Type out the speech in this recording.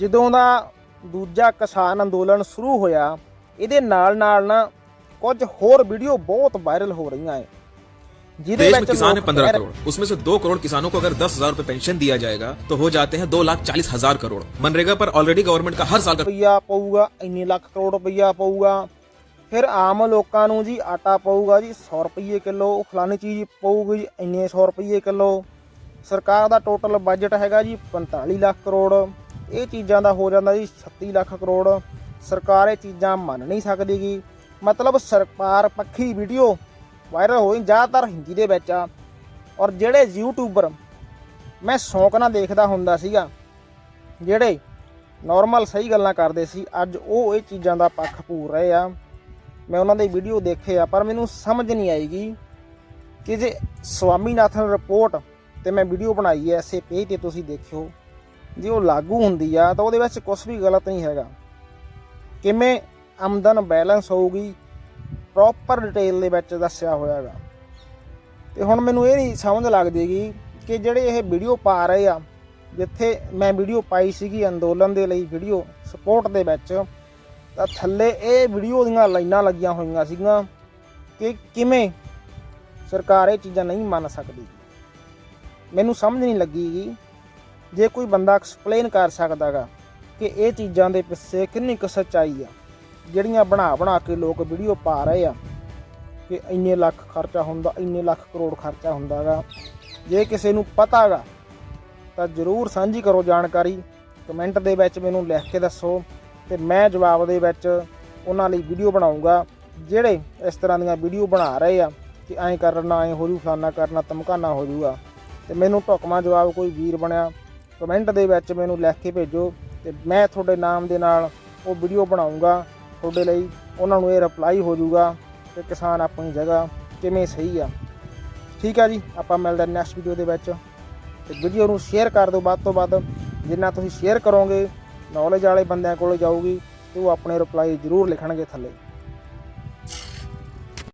ਜਦੋਂ ਦਾ ਦੂਜਾ ਕਿਸਾਨ ਅੰਦੋਲਨ ਸ਼ੁਰੂ ਹੋਇਆ ਇਹਦੇ ਨਾਲ ਨਾਲ ਨਾ ਕੁਝ ਹੋਰ ਵੀਡੀਓ ਬਹੁਤ ਵਾਇਰਲ ਹੋ ਰਹੀਆਂ ਹੈ ਜਿਹਦੇ देश में ਵਿੱਚ किसान है ਲੋਕ पंद्रह ਕਹਿ ਰਹੇ- करोड़ उसमें से दो करोड़ किसानों को अगर दस हजार रूपए पेंशन दिया जाएगा तो हो जाते हैं दो लाख चालीस हजार करोड़ मनरेगा पर ऑलरेडी गवर्नमेंट का हर साल का ਰੁਪਈਆ ਪਊਗਾ ਇੰਨੇ ਲੱਖ ਕਰੋੜ ਰੁਪਈਆ ਪਊਗਾ ਫਿਰ ਆਮ ਲੋਕਾਂ ਨੂੰ ਜੀ ਆਟਾ ਪਊਗਾ ਜੀ 100 ਰੁਪਏ ਕਿਲੋ ਫਲਾਨੀ ਚੀਜ਼ ਪਊਗੀ ਜੀ ਇੰਨੇ 100 ਰੁਪਏ ਕਿਲੋ ਸਰਕਾਰ ਦਾ ਟੋਟਲ ਬਜਟ ਹੈਗਾ ਜੀ 45 ਲੱਖ ਕਰੋੜ ਇਹ ਚੀਜ਼ਾਂ ਦਾ ਹੋ ਜਾਂਦਾ ਜੀ 36 ਲੱਖ ਕਰੋੜ। ਸਰਕਾਰ ਇਹ ਚੀਜ਼ਾਂ ਮੰਨ ਨਹੀਂ ਸਕਦੀ ਗੀ ਮਤਲਬ ਸਰਕਾਰ ਪੱਖੀ ਵੀਡੀਓ ਵਾਇਰਲ ਹੋਈ ਜ਼ਿਆਦਾਤਰ ਹਿੰਦੀ ਦੇ ਵਿੱਚ ਆ। ਔਰ ਜਿਹੜੇ ਯੂਟਿਊਬਰ ਮੈਂ ਸ਼ੌਂਕ ਨਾਲ ਦੇਖਦਾ ਹੁੰਦਾ ਸੀਗਾ, ਜਿਹੜੇ ਨਾਰਮਲ ਸਹੀ ਗੱਲਾਂ ਕਰਦੇ ਸੀ, ਅੱਜ ਉਹ ਇਹ ਚੀਜ਼ਾਂ ਦਾ ਪੱਖ ਪੂਰ ਰਹੇ ਆ। ਮੈਂ ਉਹਨਾਂ ਦੇ ਵੀਡੀਓ ਦੇਖੇ ਆ, ਪਰ ਮੈਨੂੰ ਸਮਝ ਨਹੀਂ ਆਏਗੀ ਕਿ ਜੇ ਸਵਾਮੀਨਾਥਨ ਰਿਪੋਰਟ ਤੇ ਮੈਂ ਵੀਡੀਓ ਬਣਾਈ ਐ, ਐਸੇ ਪੇਜ ਤੇ ਤੁਸੀਂ ਦੇਖਿਓ। ਜੇ ਉਹ ਲਾਗੂ ਹੁੰਦੀ ਆ, ਤਾਂ ਉਹਦੇ ਵਿੱਚ ਕੁਝ ਵੀ ਗਲਤ ਨਹੀਂ ਹੈਗਾ। ਕਿਵੇਂ ਆਮਦਨ ਬੈਲੈਂਸ ਹੋਊਗੀ ਪ੍ਰੋਪਰ ਡਿਟੇਲ ਦੇ ਵਿੱਚ ਦੱਸਿਆ ਹੋਇਆਗਾ ਤੇ ਹੁਣ ਮੈਨੂੰ ਇਹ ਨਹੀਂ ਸਮਝ ਲੱਗਦੀਗੀ ਕਿ ਜਿਹੜੇ ਇਹ ਵੀਡੀਓ ਪਾ ਰਹੇ ਆ, ਜਿੱਥੇ ਮੈਂ ਵੀਡੀਓ ਪਾਈ ਸੀਗੀ ਅੰਦੋਲਨ ਦੇ ਲਈ ਵੀਡੀਓ ਸਪੋਰਟ ਦੇ ਵਿੱਚ, ਤਾਂ ਥੱਲੇ ਇਹ ਵੀਡੀਓ ਦੀਆਂ ਲਾਈਨਾਂ ਲੱਗੀਆਂ ਹੋਈਆਂ ਸੀਗੀਆਂ ਕਿ ਕਿਵੇਂ ਸਰਕਾਰ ਇਹ ਚੀਜ਼ਾਂ ਨਹੀਂ ਮੰਨ ਸਕਦੀ। ਮੈਨੂੰ ਸਮਝ ਨਹੀਂ ਲੱਗੀਗੀ ਜੇ ਕੋਈ ਬੰਦਾ ਐਕਸਪਲੇਨ ਕਰ ਸਕਦਾਗਾ ਕਿ ਇਹ ਚੀਜ਼ਾਂ ਦੇ ਪਿੱਛੇ ਕਿੰਨੀ ਕੁ ਸੱਚਾਈ ਆ, ਜਿਹੜੀਆਂ ਬਣਾ ਬਣਾ ਕੇ ਲੋਕ ਵੀਡੀਓ ਪਾ ਰਹੇ ਆ ਕਿ ਇੰਨੇ ਲੱਖ ਖਰਚਾ ਹੁੰਦਾ, ਇੰਨੇ ਲੱਖ ਕਰੋੜ ਖਰਚਾ ਹੁੰਦਾਗਾ। ਜੇ ਕਿਸੇ ਨੂੰ ਪਤਾਗਾ, ਤਾਂ ਜਰੂਰ ਸਾਂਝੀ ਕਰੋ ਜਾਣਕਾਰੀ। ਕਮੈਂਟ ਦੇ ਵਿੱਚ ਮੈਨੂੰ ਲਿਖ ਕੇ ਦੱਸੋ ਤੇ ਮੈਂ ਜਵਾਬ ਦੇ ਵਿੱਚ ਉਹਨਾਂ ਲਈ ਵੀਡੀਓ ਬਣਾਉਂਗਾ, ਜਿਹੜੇ ਇਸ ਤਰ੍ਹਾਂ ਦੀਆਂ ਵੀਡੀਓ ਬਣਾ ਰਹੇ ਆ ਕਿ ਐਂ ਕਰਨਾ, ਐਂ ਹੋ ਜੂ, ਫਲਾਨਾ ਕਰਨਾ, ਧਮਕਾਨਾ ਹੋ ਜੂਗਾ। ਤੇ ਮੈਨੂੰ ਢੁਕਮਾ ਜਵਾਬ ਕੋਈ ਵੀਰ ਬਣਿਆ ਕਮੈਂਟ ਦੇ ਵਿੱਚ ਮੈਨੂੰ ਲਿਖ ਕੇ ਭੇਜੋ ਤੇ ਮੈਂ ਤੁਹਾਡੇ ਨਾਮ ਦੇ ਨਾਲ ਉਹ ਵੀਡੀਓ ਬਣਾਉਂਗਾ ਤੁਹਾਡੇ ਲਈ, ਉਹਨਾਂ ਨੂੰ ਇਹ ਰਿਪਲਾਈ ਹੋ ਜੂਗਾ ਕਿ ਕਿਸਾਨ ਆਪਣੀ ਜਗ੍ਹਾ ਕਿਵੇਂ ਸਹੀ ਆ। ਠੀਕ ਆ ਜੀ, ਆਪਾਂ ਮਿਲਦੇ ਨੈਕਸਟ ਵੀਡੀਓ ਦੇ ਵਿੱਚ ਤੇ ਵੀਡੀਓ ਨੂੰ ਸ਼ੇਅਰ ਕਰ ਦਿਓ ਵੱਧ ਤੋਂ ਵੱਧ। ਜਿੰਨਾ ਤੁਸੀਂ ਸ਼ੇਅਰ ਕਰੋਗੇ ਨੌਲੇਜ ਵਾਲੇ ਬੰਦਿਆਂ ਕੋਲ ਜਾਊਗੀ ਤੇ ਉਹ ਆਪਣੇ ਰਿਪਲਾਈ ਜ਼ਰੂਰ ਲਿਖਣਗੇ ਥੱਲੇ।